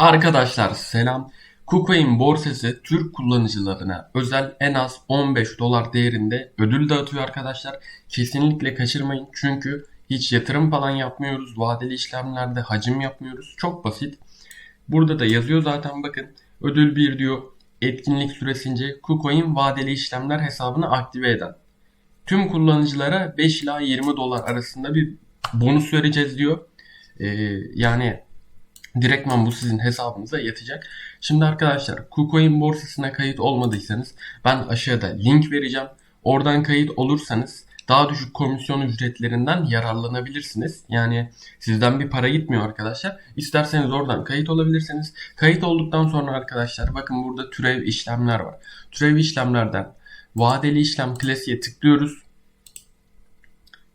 Arkadaşlar selam. KuCoin borsası Türk kullanıcılarına özel en az 15 dolar değerinde ödül dağıtıyor arkadaşlar. Kesinlikle kaçırmayın çünkü hiç yatırım falan yapmıyoruz. Vadeli işlemlerde hacim yapmıyoruz. Çok basit. Burada da yazıyor zaten bakın. Ödül 1 diyor. Etkinlik süresince KuCoin vadeli işlemler hesabını aktive eden. Tüm kullanıcılara 5 ila 20 dolar arasında bir bonus vereceğiz diyor. Ee, yani Direktman bu sizin hesabınıza yatacak. Şimdi arkadaşlar KuCoin borsasına kayıt olmadıysanız ben aşağıda link vereceğim. Oradan kayıt olursanız daha düşük komisyon ücretlerinden yararlanabilirsiniz. Yani sizden bir para gitmiyor arkadaşlar. İsterseniz oradan kayıt olabilirsiniz. Kayıt olduktan sonra arkadaşlar bakın burada türev işlemler var. Türev işlemlerden vadeli işlem klasiğe tıklıyoruz.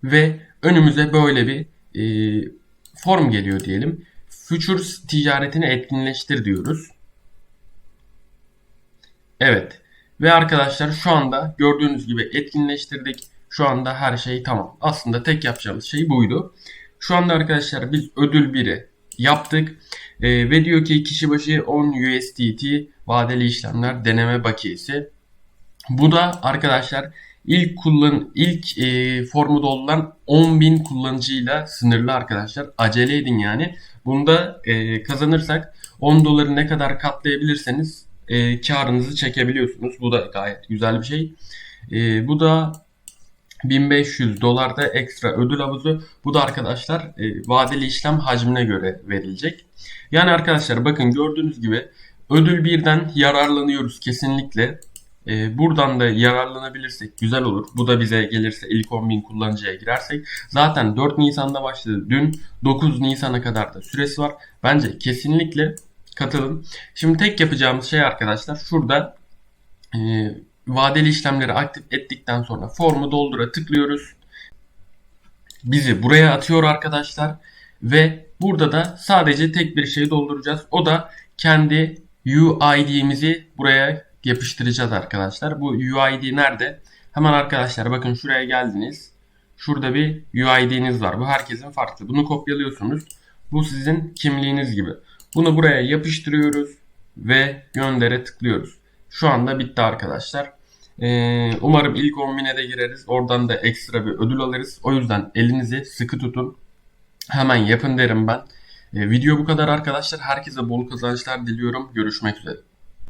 Ve önümüze böyle bir e, form geliyor diyelim. Futures ticaretini etkinleştir diyoruz. Evet. Ve arkadaşlar şu anda gördüğünüz gibi etkinleştirdik. Şu anda her şey tamam. Aslında tek yapacağımız şey buydu. Şu anda arkadaşlar biz ödül 1'i yaptık. Ee, ve diyor ki kişi başı 10 USDT vadeli işlemler deneme bakiyesi. Bu da arkadaşlar ilk kullan ilk e, formu dolduran 10.000 kullanıcıyla sınırlı arkadaşlar. Acele edin yani. Bunda e, kazanırsak 10 doları ne kadar katlayabilirseniz e, karınızı çekebiliyorsunuz. Bu da gayet güzel bir şey. E, bu da 1500 dolarda ekstra ödül havuzu. Bu da arkadaşlar e, vadeli işlem hacmine göre verilecek. Yani arkadaşlar bakın gördüğünüz gibi ödül birden yararlanıyoruz kesinlikle. E, buradan da yararlanabilirsek güzel olur. Bu da bize gelirse ilk 10.000 kullanıcıya girersek. Zaten 4 Nisan'da başladı. Dün 9 Nisan'a kadar da süresi var. Bence kesinlikle katılın. Şimdi tek yapacağımız şey arkadaşlar şurada e, vadeli işlemleri aktif ettikten sonra formu doldura tıklıyoruz. Bizi buraya atıyor arkadaşlar. Ve burada da sadece tek bir şey dolduracağız. O da kendi UID'mizi buraya yapıştıracağız arkadaşlar. Bu UID nerede? Hemen arkadaşlar bakın şuraya geldiniz. Şurada bir UID'niz var. Bu herkesin farklı. Bunu kopyalıyorsunuz. Bu sizin kimliğiniz gibi. Bunu buraya yapıştırıyoruz ve göndere tıklıyoruz. Şu anda bitti arkadaşlar. Ee, umarım ilk 10.000'e de gireriz. Oradan da ekstra bir ödül alırız. O yüzden elinizi sıkı tutun. Hemen yapın derim ben. Ee, video bu kadar arkadaşlar. Herkese bol kazançlar diliyorum. Görüşmek üzere.